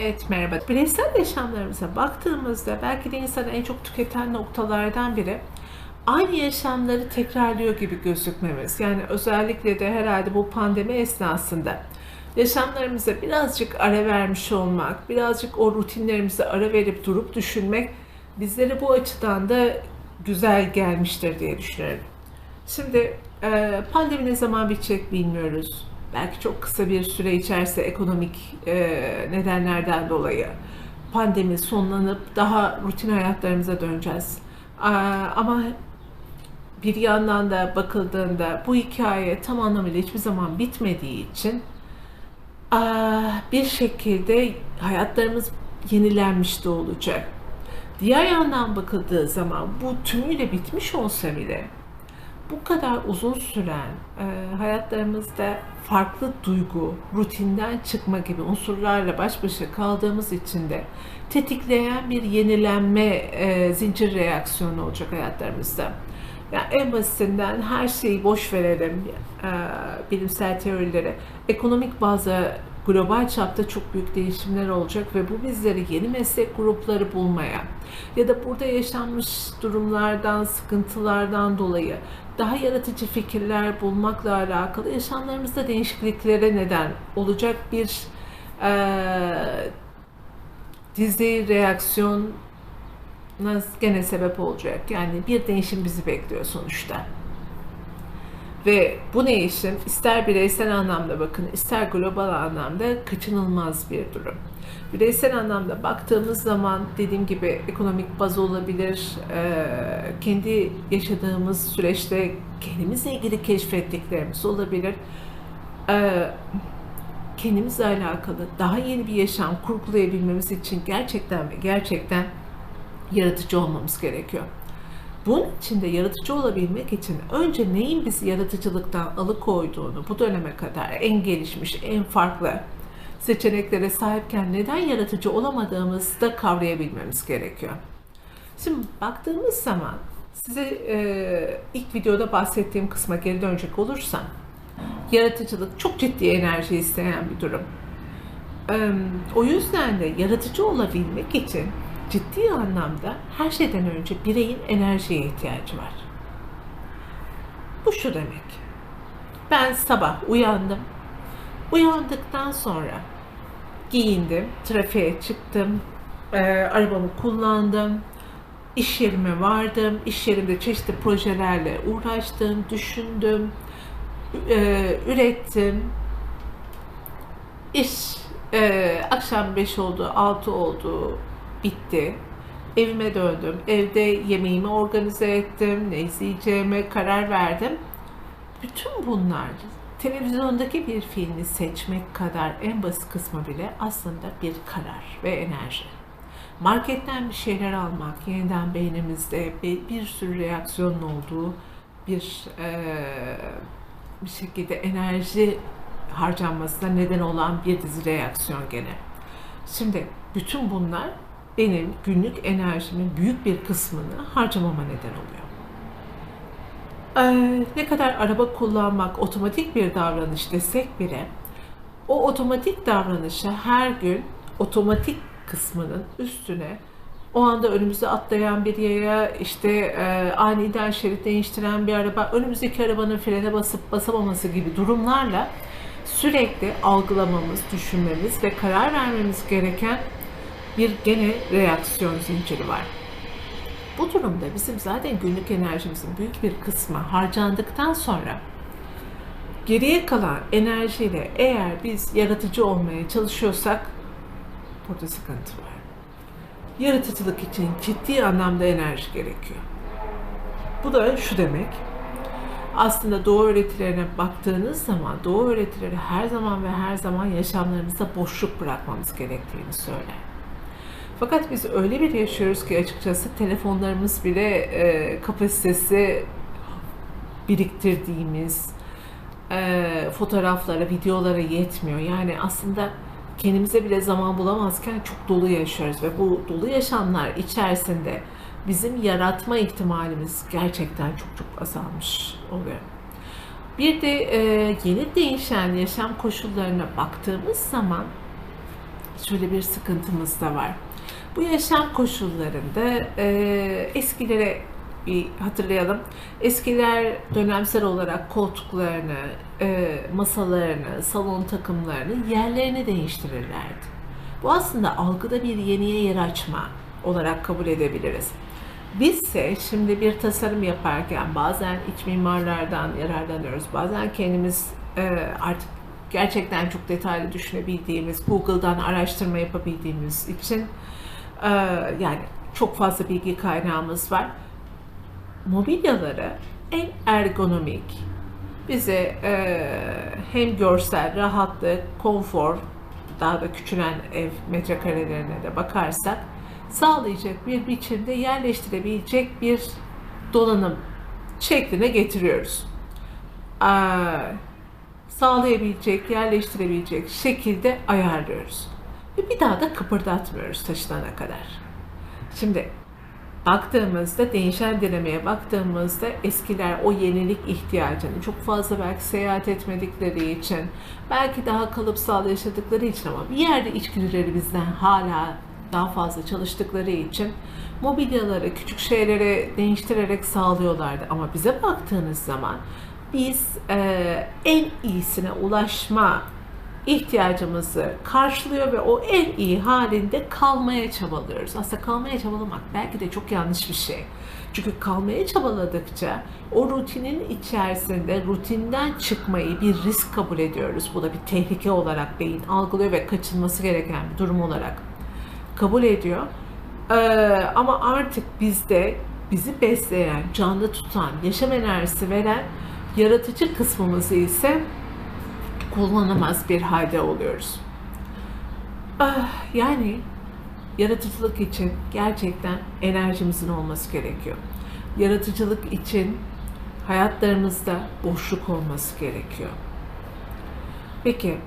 Evet merhaba. Bireysel yaşamlarımıza baktığımızda belki de insanı en çok tüketen noktalardan biri aynı yaşamları tekrarlıyor gibi gözükmemiz. Yani özellikle de herhalde bu pandemi esnasında yaşamlarımıza birazcık ara vermiş olmak, birazcık o rutinlerimize ara verip durup düşünmek bizlere bu açıdan da güzel gelmiştir diye düşünüyorum. Şimdi pandemi ne zaman bitecek bilmiyoruz. Belki çok kısa bir süre içerisinde ekonomik e, nedenlerden dolayı pandemi sonlanıp daha rutin hayatlarımıza döneceğiz. Ama bir yandan da bakıldığında bu hikaye tam anlamıyla hiçbir zaman bitmediği için bir şekilde hayatlarımız yenilenmiş de olacak. Diğer yandan bakıldığı zaman bu tümüyle bitmiş olsa bile bu kadar uzun süren e, hayatlarımızda farklı duygu, rutinden çıkma gibi unsurlarla baş başa kaldığımız için de tetikleyen bir yenilenme e, zincir reaksiyonu olacak hayatlarımızda. Yani en basitinden her şeyi boş verelim e, bilimsel teorilere. Ekonomik bazı global çapta çok büyük değişimler olacak ve bu bizleri yeni meslek grupları bulmaya ya da burada yaşanmış durumlardan, sıkıntılardan dolayı daha yaratıcı fikirler bulmakla alakalı yaşamlarımızda değişikliklere neden olacak bir e, dizi reaksiyon gene sebep olacak. Yani bir değişim bizi bekliyor sonuçta. Ve bu değişim ister bireysel anlamda bakın ister global anlamda kaçınılmaz bir durum. Bireysel anlamda baktığımız zaman dediğim gibi ekonomik baz olabilir, kendi yaşadığımız süreçte kendimizle ilgili keşfettiklerimiz olabilir. Kendimizle alakalı daha yeni bir yaşam kurgulayabilmemiz için gerçekten ve gerçekten yaratıcı olmamız gerekiyor. Bunun için de yaratıcı olabilmek için önce neyin bizi yaratıcılıktan alıkoyduğunu bu döneme kadar en gelişmiş, en farklı seçeneklere sahipken neden yaratıcı olamadığımızı da kavrayabilmemiz gerekiyor. Şimdi baktığımız zaman size e, ilk videoda bahsettiğim kısma geri dönecek olursam yaratıcılık çok ciddi enerji isteyen bir durum. E, o yüzden de yaratıcı olabilmek için ciddi anlamda her şeyden önce bireyin enerjiye ihtiyacı var. Bu şu demek. Ben sabah uyandım. Uyandıktan sonra giyindim, trafiğe çıktım, e, arabamı kullandım, iş yerime vardım, iş yerimde çeşitli projelerle uğraştım, düşündüm, e, ürettim. İş e, akşam 5 oldu, 6 oldu, bitti. Evime döndüm. Evde yemeğimi organize ettim. Ne izleyeceğime karar verdim. Bütün bunlar televizyondaki bir filmi seçmek kadar en basit kısmı bile aslında bir karar ve enerji. Marketten bir şeyler almak, yeniden beynimizde bir, sürü reaksiyonun olduğu bir e, bir şekilde enerji harcanmasına neden olan bir dizi reaksiyon gene. Şimdi bütün bunlar benim günlük enerjimin büyük bir kısmını harcamama neden oluyor. Ee, ne kadar araba kullanmak otomatik bir davranış desek bile o otomatik davranışa her gün otomatik kısmının üstüne o anda önümüze atlayan bir yaya, işte e, aniden şerit değiştiren bir araba, önümüzdeki arabanın frene basıp basamaması gibi durumlarla sürekli algılamamız, düşünmemiz ve karar vermemiz gereken bir gene reaksiyon zinciri var. Bu durumda bizim zaten günlük enerjimizin büyük bir kısmı harcandıktan sonra geriye kalan enerjiyle eğer biz yaratıcı olmaya çalışıyorsak burada sıkıntı var. Yaratıcılık için ciddi anlamda enerji gerekiyor. Bu da şu demek, aslında doğu öğretilerine baktığınız zaman doğu öğretileri her zaman ve her zaman yaşamlarımızda boşluk bırakmamız gerektiğini söyler. Fakat biz öyle bir yaşıyoruz ki açıkçası telefonlarımız bile e, kapasitesi biriktirdiğimiz e, fotoğraflara, videolara yetmiyor. Yani aslında kendimize bile zaman bulamazken çok dolu yaşıyoruz ve bu dolu yaşamlar içerisinde bizim yaratma ihtimalimiz gerçekten çok çok azalmış oluyor. Bir de e, yeni değişen yaşam koşullarına baktığımız zaman şöyle bir sıkıntımız da var. Bu yaşam koşullarında e, eskilere bir hatırlayalım. Eskiler dönemsel olarak koltuklarını, e, masalarını, salon takımlarını yerlerini değiştirirlerdi. Bu aslında algıda bir yeniye yer açma olarak kabul edebiliriz. Bizse şimdi bir tasarım yaparken bazen iç mimarlardan yararlanıyoruz. Bazen kendimiz e, artık gerçekten çok detaylı düşünebildiğimiz, Google'dan araştırma yapabildiğimiz için e, yani çok fazla bilgi kaynağımız var. Mobilyaları en ergonomik, bize e, hem görsel, rahatlık, konfor, daha da küçülen ev metrekarelerine de bakarsak sağlayacak bir biçimde yerleştirebilecek bir donanım şekline getiriyoruz. Ee, sağlayabilecek, yerleştirebilecek şekilde ayarlıyoruz. Ve bir daha da kıpırdatmıyoruz taşınana kadar. Şimdi baktığımızda, değişen dinamiğe baktığımızda eskiler o yenilik ihtiyacını çok fazla belki seyahat etmedikleri için, belki daha kalıpsal yaşadıkları için ama bir yerde içgüdüleri bizden hala daha fazla çalıştıkları için mobilyaları, küçük şeyleri değiştirerek sağlıyorlardı. Ama bize baktığınız zaman biz e, en iyisine ulaşma ihtiyacımızı karşılıyor ve o en iyi halinde kalmaya çabalıyoruz. Aslında kalmaya çabalamak belki de çok yanlış bir şey. Çünkü kalmaya çabaladıkça o rutinin içerisinde rutinden çıkmayı bir risk kabul ediyoruz. Bu da bir tehlike olarak beyin algılıyor ve kaçınması gereken bir durum olarak kabul ediyor. Ee, ama artık bizde bizi besleyen, canlı tutan, yaşam enerjisi veren yaratıcı kısmımızı ise kullanamaz bir halde oluyoruz. Ah, yani yaratıcılık için gerçekten enerjimizin olması gerekiyor. Yaratıcılık için hayatlarımızda boşluk olması gerekiyor. Peki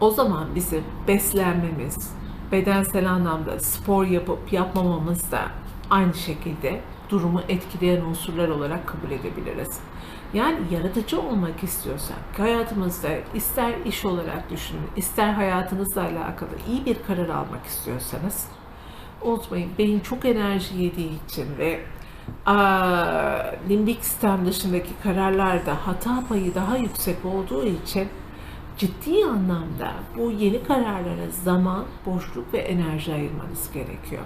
o zaman bizim beslenmemiz, bedensel anlamda spor yapıp yapmamamız da aynı şekilde durumu etkileyen unsurlar olarak kabul edebiliriz. Yani yaratıcı olmak istiyorsak hayatımızda ister iş olarak düşünün, ister hayatınızla alakalı iyi bir karar almak istiyorsanız unutmayın beyin çok enerji yediği için ve aa, limbik sistem dışındaki kararlarda hata payı daha yüksek olduğu için ciddi anlamda bu yeni kararlara zaman, boşluk ve enerji ayırmanız gerekiyor.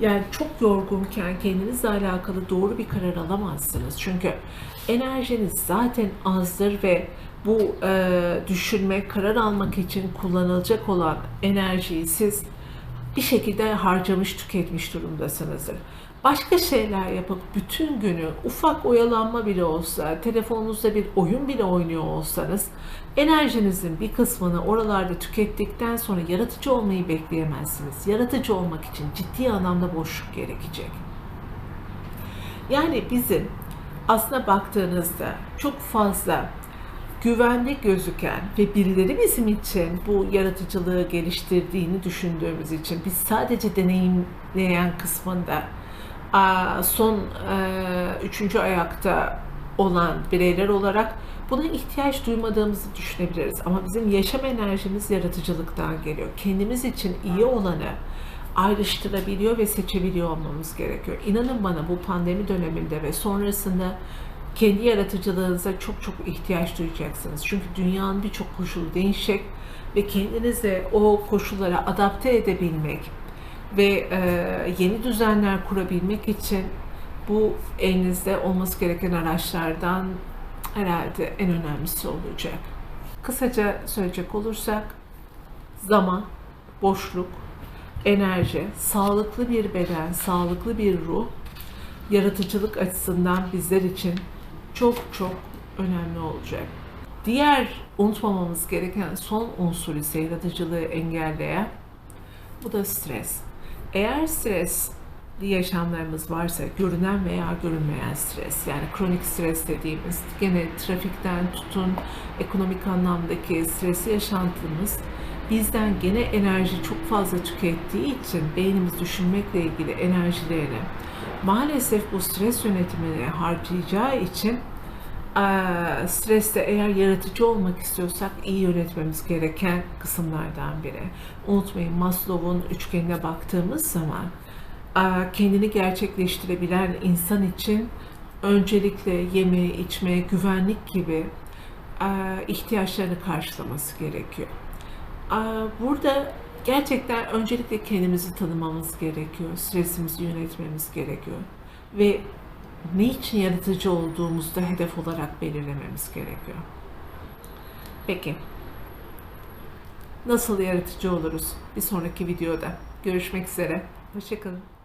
Yani çok yorgunken kendinizle alakalı doğru bir karar alamazsınız. Çünkü enerjiniz zaten azdır ve bu e, düşünme, karar almak için kullanılacak olan enerjiyi siz bir şekilde harcamış, tüketmiş durumdasınızdır başka şeyler yapıp bütün günü ufak oyalanma bile olsa, telefonunuzda bir oyun bile oynuyor olsanız enerjinizin bir kısmını oralarda tükettikten sonra yaratıcı olmayı bekleyemezsiniz. Yaratıcı olmak için ciddi anlamda boşluk gerekecek. Yani bizim aslına baktığınızda çok fazla güvenli gözüken ve birileri bizim için bu yaratıcılığı geliştirdiğini düşündüğümüz için biz sadece deneyimleyen kısmında son üçüncü ayakta olan bireyler olarak buna ihtiyaç duymadığımızı düşünebiliriz. Ama bizim yaşam enerjimiz yaratıcılıktan geliyor. Kendimiz için iyi olanı ayrıştırabiliyor ve seçebiliyor olmamız gerekiyor. İnanın bana bu pandemi döneminde ve sonrasında kendi yaratıcılığınıza çok çok ihtiyaç duyacaksınız. Çünkü dünyanın birçok koşulu değişecek ve kendinizi o koşullara adapte edebilmek, ve e, yeni düzenler kurabilmek için bu elinizde olması gereken araçlardan herhalde en önemlisi olacak. Kısaca söyleyecek olursak zaman, boşluk, enerji, sağlıklı bir beden, sağlıklı bir ruh yaratıcılık açısından bizler için çok çok önemli olacak. Diğer unutmamamız gereken son unsur ise yaratıcılığı engelleyen bu da stres. Eğer stres yaşamlarımız varsa görünen veya görünmeyen stres yani kronik stres dediğimiz gene trafikten tutun ekonomik anlamdaki stresi yaşantımız bizden gene enerji çok fazla tükettiği için beynimiz düşünmekle ilgili enerjilerini maalesef bu stres yönetimine harcayacağı için Streste eğer yaratıcı olmak istiyorsak iyi yönetmemiz gereken kısımlardan biri. Unutmayın Maslow'un üçgenine baktığımız zaman kendini gerçekleştirebilen insan için öncelikle yeme, içme, güvenlik gibi eee, ihtiyaçlarını karşılaması gerekiyor. Eee, Burada gerçekten öncelikle kendimizi tanımamız gerekiyor. Stresimizi yönetmemiz gerekiyor. Ve ne için yaratıcı olduğumuzda hedef olarak belirlememiz gerekiyor. Peki. Nasıl yaratıcı oluruz? Bir sonraki videoda. Görüşmek üzere. Hoşçakalın.